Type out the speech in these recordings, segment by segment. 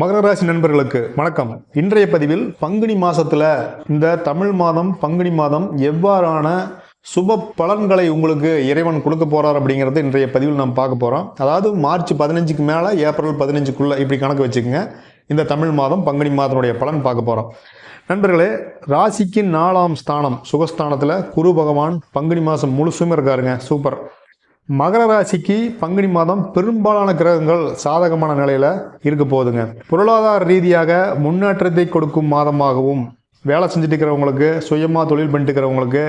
மகர ராசி நண்பர்களுக்கு வணக்கம். இன்றைய பதிவில் பங்குனி மாசத்துல இந்த தமிழ் மாதம் பங்குனி மாதம் எவ்வாறான சுப பலன்களை உங்களுக்கு இறைவன் கொடுக்க போறார் அப்படிங்கிறது இன்றைய பதிவில் நாம் பார்க்க போறோம். அதாவது மார்ச் பதினஞ்சுக்கு மேல ஏப்ரல் பதினஞ்சுக்குள்ள இப்படி கணக்கு வச்சுக்கோங்க. இந்த தமிழ் மாதம் பங்குனி மாதனுடைய பலன் பார்க்க போறோம். நண்பர்களே ராசிக்கு நாலாம் ஸ்தானம் சுகஸ்தானத்தில் குரு பகவான் பங்குனி மாதம் முழுசுமே இருக்காருங்க. சூப்பர். மகர ராசிக்கு பங்குனி மாதம் பெரும்பாலான கிரகங்கள் சாதகமான நிலையில் இருக்க போகுதுங்க. பொருளாதார ரீதியாக முன்னேற்றத்தை கொடுக்கும் மாதமாகவும் வேலை செஞ்சுட்டு இருக்கிறவங்களுக்கு சுயமாக தொழில் பண்ணிட்டு இருக்கிறவங்களுக்கு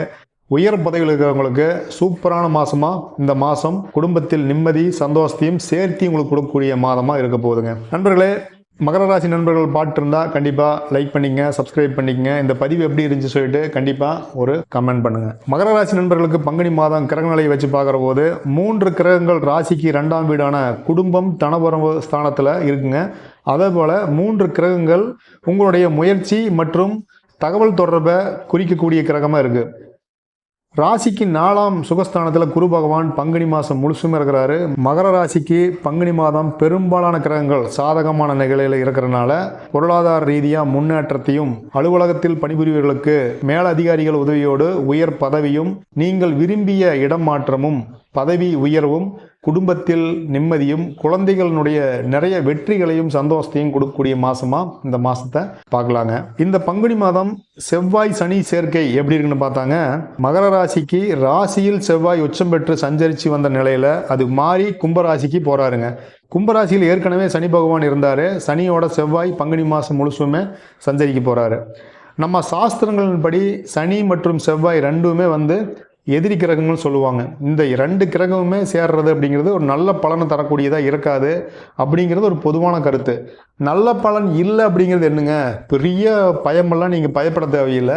உயர் பதவியில் இருக்கிறவங்களுக்கு சூப்பரான மாதமாக இந்த மாதம் குடும்பத்தில் நிம்மதி சந்தோஷத்தையும் சேர்த்தி உங்களுக்கு கொடுக்கக்கூடிய மாதமாக இருக்க போகுதுங்க. நண்பர்களே மகர ராசி நண்பர்கள் பார்த்துருந்தா கண்டிப்பாக லைக் பண்ணிங்க சப்ஸ்கிரைப் பண்ணிக்கங்க இந்த பதிவு எப்படி இருந்துச்சு சொல்லிட்டு கண்டிப்பாக ஒரு கமெண்ட் பண்ணுங்க. மகர ராசி நண்பர்களுக்கு பங்குனி மாதம் கிரகநிலையை வச்சு பார்க்குற போது மூன்று கிரகங்கள் ராசிக்கு ரெண்டாம் வீடான குடும்பம் தனபரவு ஸ்தானத்தில் இருக்குங்க. அதே போல் மூன்று கிரகங்கள் உங்களுடைய முயற்சி மற்றும் தகவல் தொடர்பை குறிக்கக்கூடிய கிரகமாக இருக்குது ராசிக்கு நாலாம் சுகஸ்தானத்தில் குரு பகவான் பங்குனி மாதம் முழுசுமே இருக்கிறாரு. மகர ராசிக்கு பங்குனி மாதம் பெரும்பாலான கிரகங்கள் சாதகமான நிலையில் இருக்கிறனால பொருளாதார ரீதியாக முன்னேற்றத்தையும் அலுவலகத்தில் பணிபுரிவர்களுக்கு மேலதிகாரிகள் உதவியோடு உயர் பதவியும் நீங்கள் விரும்பிய இடம் மாற்றமும் பதவி உயர்வும் குடும்பத்தில் நிம்மதியும் குழந்தைகளினுடைய நிறைய வெற்றிகளையும் சந்தோஷத்தையும் கொடுக்கக்கூடிய மாசமா இந்த மாசத்தை பார்க்கலாங்க. இந்த பங்குனி மாதம் செவ்வாய் சனி சேர்க்கை எப்படி இருக்குன்னு பார்த்தாங்க. மகர ராசிக்கு ராசியில் செவ்வாய் உச்சம் பெற்று சஞ்சரித்து வந்த நிலையில அது மாறி கும்பராசிக்கு போறாருங்க. கும்பராசியில் ஏற்கனவே சனி பகவான் இருந்தார். சனியோட செவ்வாய் பங்குனி மாதம் முழுசுமே சஞ்சரிக்க போறாரு. நம்ம சாஸ்திரங்களின்படி சனி மற்றும் செவ்வாய் ரெண்டுமே வந்து எதிரி கிரகங்கள்னு சொல்லுவாங்க. இந்த ரெண்டு கிரகமுமே சேர்றது அப்படிங்கிறது ஒரு நல்ல பலனை தரக்கூடியதாக இருக்காது அப்படிங்கிறது ஒரு பொதுவான கருத்து. நல்ல பலன் இல்லை அப்படிங்கிறது என்னங்க? பெரிய பயமெல்லாம் நீங்கள் பயப்பட தேவையில்லை.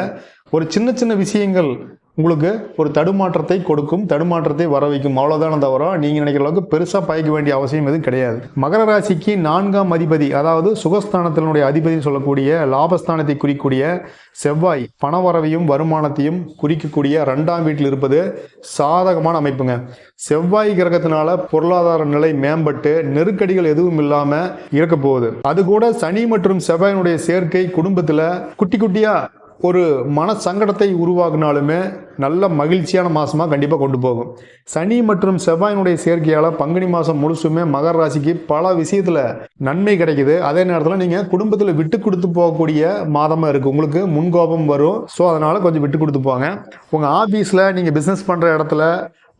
ஒரு சின்ன சின்ன விஷயங்கள் உங்களுக்கு ஒரு தடுமாற்றத்தை கொடுக்கும் தடுமாற்றத்தை வர வைக்கும் அவ்வளோதான தவிர நீங்கள் நினைக்கிற அளவுக்கு பெருசாக பயக்க வேண்டிய அவசியம் எதுவும் கிடையாது. மகர ராசிக்கு நான்காம் அதிபதி அதாவது சுகஸ்தானத்தினுடைய அதிபதினு சொல்லக்கூடிய லாபஸ்தானத்தை குறிக்கக்கூடிய செவ்வாய் பணவரவையும் வருமானத்தையும் குறிக்கக்கூடிய ரெண்டாம் வீட்டில் இருப்பது சாதகமான அமைப்புங்க. செவ்வாய் கிரகத்தினால பொருளாதார நிலை மேம்பட்டு நெருக்கடிகள் எதுவும் இல்லாமல் இருக்க போகுது. அது கூட சனி மற்றும் செவ்வாயினுடைய சேர்க்கை குடும்பத்தில் குட்டி குட்டியாக ஒரு மன சங்கடத்தை உருவாக்குனாலுமே நல்ல மகிழ்ச்சியான மாதமாக கண்டிப்பாக கொண்டு போகும். சனி மற்றும் செவ்வாயினுடைய சேர்க்கையால் பங்குனி மாதம் முழுசுமே மகர ராசிக்கு பல விஷயத்தில் நன்மை கிடைக்குது. அதே நேரத்தில் நீங்கள் குடும்பத்தில் விட்டு கொடுத்து போகக்கூடிய மாதமாக இருக்குது உங்களுக்கு முன்கோபம் வரும். ஸோ அதனால் கொஞ்சம் விட்டு கொடுத்து போங்க. உங்கள் ஆஃபீஸில் நீங்கள் பிஸ்னஸ் பண்ணுற இடத்துல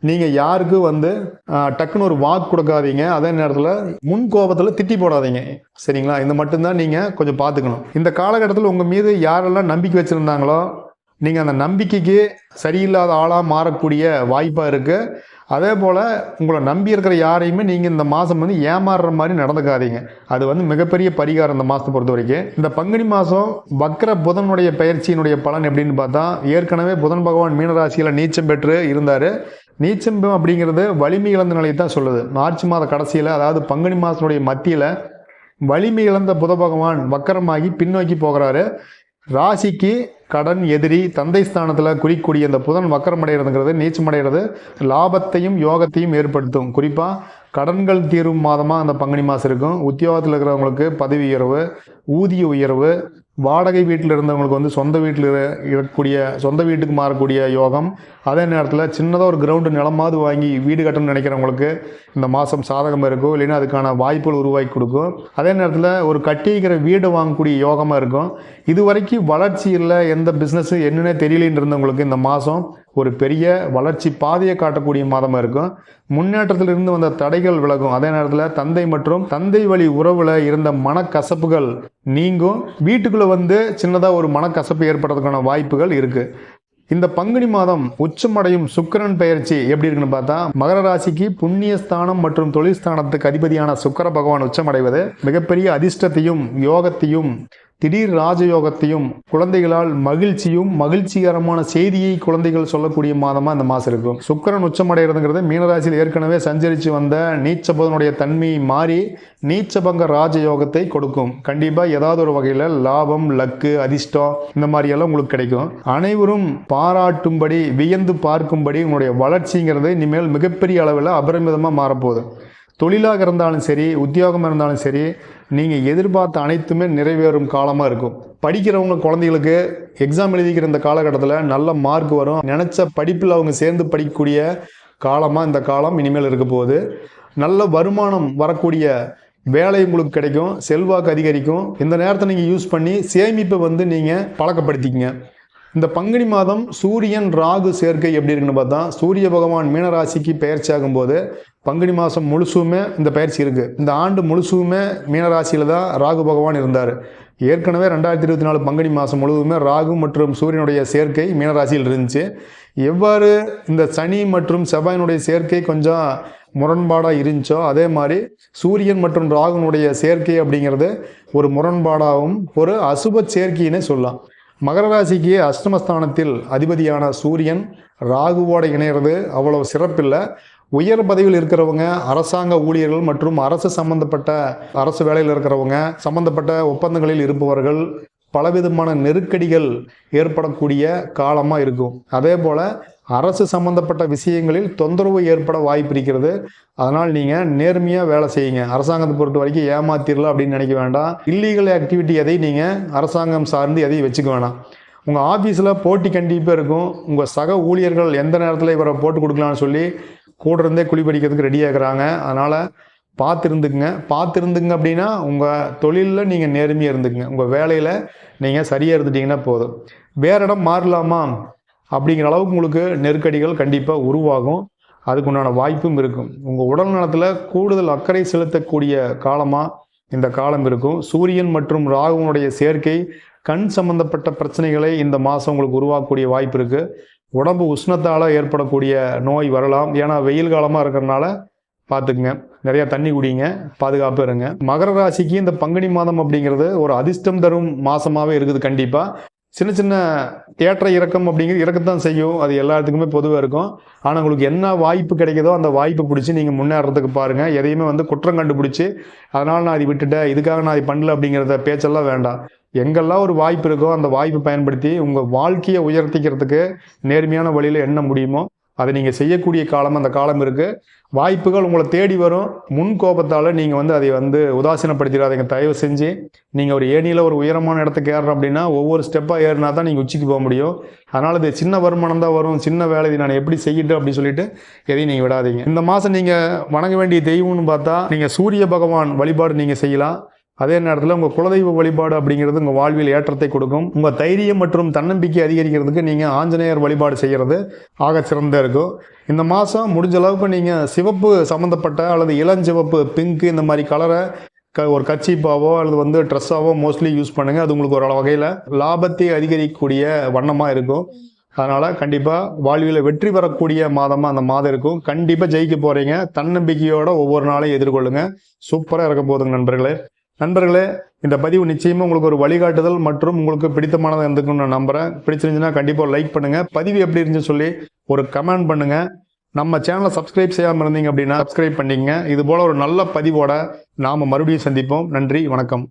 நீங்கள் யாருக்கும் வந்து டக்குன்னு ஒரு வாக் கொடுக்காதீங்க. அதே நேரத்தில் முன் கோபத்தில் திட்டி போடாதீங்க. சரிங்களா? இந்த மட்டும்தான் நீங்கள் கொஞ்சம் பார்த்துக்கணும். இந்த காலகட்டத்தில் உங்கள் மீது யாரெல்லாம் நம்பிக்கை வச்சுருந்தாங்களோ நீங்கள் அந்த நம்பிக்கைக்கு சரியில்லாத ஆளாக மாறக்கூடிய வாய்ப்பாக இருக்குது அதே போல் உங்களை நம்பி இருக்கிற யாரையுமே நீங்கள் இந்த மாதம் வந்து ஏமாறுற மாதிரி நடந்துக்காதீங்க. அது வந்து மிகப்பெரிய பரிகாரம் இந்த மாதத்தை பொறுத்த வரைக்கும். இந்த பங்குனி மாதம் வக்ர புதனுடைய பயிற்சியினுடைய பலன் எப்படின்னு பார்த்தா ஏற்கனவே புதன் பகவான் மீனராசியில் நீச்சம் பெற்று இருந்தார். நீச்சம் அப்படிங்கிறது வலிமை இழந்த நிலையை தான் சொல்லுது. மார்ச் மாத கடைசியில் அதாவது பங்குனி மாதத்துடைய மத்தியில் வலிமை இழந்த புத பகவான் வக்கரமாகி பின்னோக்கி போகிறாரு. ராசிக்கு கடன் எதிரி தந்தை ஸ்தானத்தில் குறிக்கூடிய இந்த புதன் வக்கரமடைகிறதுங்கிறது நீச்சமடைகிறது. லாபத்தையும் யோகத்தையும் ஏற்படுத்தும். குறிப்பாக கடன்கள் தீரும் மாதமாக அந்த பங்குனி மாதம் இருக்கும். உத்தியோகத்தில் இருக்கிறவங்களுக்கு பதவி உயர்வு ஊதிய உயர்வு வாடகை வீட்டில் இருந்தவங்களுக்கு வந்து சொந்த வீட்டில் இருக்கக்கூடிய சொந்த வீட்டுக்கு மாறக்கூடிய யோகம் அதே நேரத்தில் சின்னதாக ஒரு கிரவுண்டு நிலமாவது வாங்கி வீடு கட்டணும்னு நினைக்கிறவங்களுக்கு இந்த மாதம் சாதகமாக இருக்கும் இல்லைன்னா அதுக்கான வாய்ப்புகள் உருவாக்கி கொடுக்கும். அதே நேரத்தில் ஒரு கட்டிக்கிற வீடு வாங்கக்கூடிய யோகமாக இருக்கும். இது வரைக்கும் வளர்ச்சி இல்லை எந்த பிஸ்னஸ்ஸு என்னென்ன தெரியலன்னு இருந்தவங்களுக்கு இந்த மாதம் ஒரு பெரிய வளர்ச்சி பாதையை காட்டக்கூடிய மாதமாக இருக்கும். முன்னேற்றத்தில் இருந்து வந்த தடைகள் விலகும். அதே நேரத்தில் தந்தை மற்றும் தந்தை வழி உறவில் இருந்த மனக்கசப்புகள் நீங்கும் வீட்டுக்குள்ளே வந்து சின்னதாக ஒரு மனக்கசப்பு ஏற்படுறதுக்கான வாய்ப்புகள் இருக்குது இந்த பங்குனி மாதம் உச்சமடையும் சுக்கரன் பெயர்ச்சி எப்படி இருக்குன்னு பார்த்தா மகர ராசிக்கு புண்ணிய ஸ்தானம் மற்றும் தொழில் ஸ்தானத்துக்கு அதிபதியான சுக்கர பகவான் உச்சமடைவது மிகப்பெரிய அதிர்ஷ்டத்தையும் யோகத்தையும் திடீர் ராஜயோகத்தையும் குழந்தைகளால் மகிழ்ச்சியும் மகிழ்ச்சிகரமான செய்தியை குழந்தைகள் சொல்லக்கூடிய மாதமா இந்த மாசம் இருக்கும். சுக்கிரன் உச்சமடைகிறதுங்கிறது மீனராசியில் ஏற்கனவே சஞ்சரித்து வந்த நீச்சபதனுடைய தன்மை மாறி நீச்சபங்க ராஜயோகத்தை கொடுக்கும். கண்டிப்பாக ஏதாவது ஒரு வகையில் லாபம் லக்கு அதிர்ஷ்டம் இந்த மாதிரி எல்லாம் உங்களுக்கு கிடைக்கும். அனைவரும் பாராட்டும்படி வியந்து பார்க்கும்படி உங்களுடைய வளர்ச்சிங்கிறது இனிமேல் மிகப்பெரிய அளவில் அபரிமிதமாக மாறப்போகுது. தொழிலாக இருந்தாலும் சரி உத்தியோகமாக இருந்தாலும் சரி நீங்கள் எதிர்பார்த்த அனைத்துமே நிறைவேறும் காலமாக இருக்கும். படிக்கிறவங்க குழந்தைகளுக்கு எக்ஸாம் எழுதிக்கிற இந்த காலகட்டத்தில் நல்ல மார்க் வரும். நினச்ச படிப்பில் அவங்க சேர்ந்து படிக்கக்கூடிய காலமாக இந்த காலம் இனிமேல் இருக்க போகுது. நல்ல வருமானம் வரக்கூடிய வேலை உங்களுக்கு கிடைக்கும். செல்வாக்கு அதிகரிக்கும். இந்த நேரத்தை நீங்கள் யூஸ் பண்ணி சேமிப்பை வந்து நீங்கள் பழக்கப்படுத்திக்கங்க. இந்த பங்குனி மாதம் சூரியன் ராகு சேர்க்கை எப்படி இருக்குன்னு பார்த்தா சூரிய பகவான் மீனராசிக்கு பயிற்சி ஆகும்போது பங்குனி மாதம் முழுசுமே இந்த பயிற்சி இருக்குது இந்த ஆண்டு முழுசுமே மீனராசியில் தான் ராகு பகவான் இருந்தார். ஏற்கனவே ரெண்டாயிரத்தி இருபத்தி நாலு பங்குனி மாதம் முழுவதுமே ராகு மற்றும் சூரியனுடைய சேர்க்கை மீனராசியில் இருந்துச்சு. எவ்வாறு இந்த சனி மற்றும் செவ்வாயினுடைய சேர்க்கை கொஞ்சம் முரண்பாடாக இருந்துச்சோ அதே மாதிரி சூரியன் மற்றும் ராகுனுடைய சேர்க்கை அப்படிங்கிறது ஒரு முரண்பாடாகவும் ஒரு அசுப சேர்க்கையினே சொல்லலாம். மகர ராசிக்கு அஷ்டமஸ்தானத்தில் அதிபதியான சூரியன் ராகுவோட இணையிறது அவ்வளவு சிறப்பில்லை. உயர் பதவியில் இருக்கிறவங்க அரசாங்க ஊழியர்கள் மற்றும் அரசு சம்பந்தப்பட்ட அரசு வேலையில் இருக்கிறவங்க சம்பந்தப்பட்ட ஒப்பந்தங்களில் இருப்பவர்கள் பலவிதமான நெருக்கடிகள் ஏற்படக்கூடிய காலமாக இருக்கும். அதே போல் அரசு சம்பந்தப்பட்ட விஷயங்களில் தொந்தரவு ஏற்பட வாய்ப்பு இருக்கிறது. அதனால் நீங்கள் நேர்மையாக வேலை செய்யுங்க. அரசாங்கத்தை பொறுத்த வரைக்கும் ஏமாத்திரலாம் அப்படின்னு நினைக்க வேண்டாம். இல்லீகல் ஆக்டிவிட்டி எதையும் நீங்கள் அரசாங்கம் சார்ந்து எதையும் வச்சுக்க வேணாம். உங்கள் ஆஃபீஸில் போட்டி கண்டிப்பாக இருக்கும். உங்கள் சக ஊழியர்கள் எந்த நேரத்தில் இவரை போட்டு கொடுக்கலான்னு சொல்லி கூட இருந்தே குழி படிக்கிறதுக்கு ரெடி ஆகுறாங்க அதனால் பார்த்துருந்துக்குங்க. பார்த்துருந்துங்க அப்படின்னா உங்கள் தொழிலில் நீங்கள் நேர்மையாக இருந்துக்குங்க. உங்கள் வேலையில் நீங்கள் சரியாக இருந்துட்டீங்கன்னா போதும். வேறு இடம் மாறலாமா? அப்படிங்கிற அளவுக்கு உங்களுக்கு நெருக்கடிகள் கண்டிப்பாக உருவாகும். அதுக்கு உண்டான வாய்ப்பும் இருக்கும். உங்கள் உடல் நலத்தில் கூடுதல் அக்கறை செலுத்தக்கூடிய காலமாக இந்த காலம் இருக்கும். சூரியன் மற்றும் ராகுனுடைய சேர்க்கை கண் சம்பந்தப்பட்ட பிரச்சனைகளை இந்த மாதம் உங்களுக்கு உருவாக்கக்கூடிய வாய்ப்பு இருக்குது உடம்பு உஷ்ணத்தால் ஏற்படக்கூடிய நோய் வரலாம். ஏன்னா வெயில் காலமாக இருக்கிறனால பார்த்துக்குங்க நிறையா தண்ணி குடிங்க பாதுகாப்பு இருங்க. மகர ராசிக்கு இந்த பங்குனி மாதம் அப்படிங்கிறது ஒரு அதிர்ஷ்டம் தரும் மாதமாகவே இருக்குது கண்டிப்பாக சின்ன சின்ன ஏற்ற இறக்கம் அப்படிங்கிறது இறக்கத்தான் செய்யும். அது எல்லாத்துக்குமே பொதுவாக இருக்கும். ஆனால் உங்களுக்கு என்ன வாய்ப்பு கிடைக்குதோ அந்த வாய்ப்பு பிடிச்சி நீங்கள் முன்னேறதுக்கு பாருங்கள் எதையுமே வந்து குற்றம் கண்டுபிடிச்சி அதனால் நான் அதை விட்டுட்டேன் இதுக்காக நான் அதை பண்ணல அப்படிங்கிறத பேச்செல்லாம் வேண்டாம். எங்கெல்லாம் ஒரு வாய்ப்பு இருக்கோ அந்த வாய்ப்பை பயன்படுத்தி உங்கள் வாழ்க்கையை உயர்த்திக்கிறதுக்கு நேர்மையான வழியில் என்ன முடியுமோ அதை நீங்கள் செய்யக்கூடிய காலம் அந்த காலம் இருக்குது வாய்ப்புகள் உங்களை தேடி வரும். முன் கோபத்தால் நீங்கள் வந்து அதை வந்து உதாசீனப்படுத்திடாதீங்க. தயவு செஞ்சு நீங்கள் ஒரு ஏணியில் ஒரு உயரமான இடத்துக்கு ஏறுறோம் அப்படின்னா ஒவ்வொரு ஸ்டெப்பாக ஏறினா தான் நீங்கள் உச்சிக்கு போக முடியும். அதனால் இது சின்ன வருமானம் தான் வரும். சின்ன வேலை நான் எப்படி செய்யட்டும் அப்படின்னு சொல்லிட்டு எதையும் நீங்கள் விடாதீங்க. இந்த மாதம் நீங்கள் வணங்க வேண்டிய தெய்வம்னு பார்த்தா நீங்கள் சூரிய பகவான் வழிபாடு நீங்கள் செய்யலாம். அதே நேரத்தில் உங்கள் குலதெய்வ வழிபாடு அப்படிங்கிறது உங்கள் வாழ்வில் ஏற்றத்தை கொடுக்கும். உங்கள் தைரியம் மற்றும் தன்னம்பிக்கை அதிகரிக்கிறதுக்கு நீங்கள் ஆஞ்சநேயர் வழிபாடு செய்கிறது ஆக சிறந்த இருக்கும். இந்த மாதம் முடிஞ்ச அளவுக்கு நீங்கள் சிவப்பு சம்மந்தப்பட்ட அல்லது இளஞ்சிவப்பு பிங்க் இந்த மாதிரி கலரை க ஒரு கச்சிப்பாவோ அல்லது வந்து ட்ரெஸ்ஸாவோ மோஸ்ட்லி யூஸ் பண்ணுங்கள் அது உங்களுக்கு ஒரு வகையில் லாபத்தை அதிகரிக்கக்கூடிய வண்ணமாக இருக்கும். அதனால் கண்டிப்பாக வாழ்வில் வெற்றி பெறக்கூடிய மாதமாக அந்த மாதம் இருக்கும். கண்டிப்பாக ஜெயிக்க போகிறீங்க தன்னம்பிக்கையோட ஒவ்வொரு நாளையும் எதிர்கொள்ளுங்க. சூப்பராக இருக்க போதுங்க நண்பர்களே. நண்பர்களே இந்த பதிவு நிச்சயமாக உங்களுக்கு ஒரு வழிகாட்டுதல் மற்றும் உங்களுக்கு பிடித்தமானதாக இருந்துக்குன்னு நான் நம்புகிறேன் பிடிச்சிருந்துச்சுன்னா கண்டிப்பாக லைக் பண்ணுங்கள் பதிவு எப்படி இருந்துச்சுன்னு சொல்லி ஒரு கமெண்ட் பண்ணுங்கள் நம்ம சேனலை சப்ஸ்கிரைப் செய்யாமல் இருந்தீங்க அப்படின்னா சப்ஸ்கிரைப் பண்ணிக்கங்க. இது போல் ஒரு நல்ல பதிவோட நாம் மறுபடியும் சந்திப்போம். நன்றி வணக்கம்.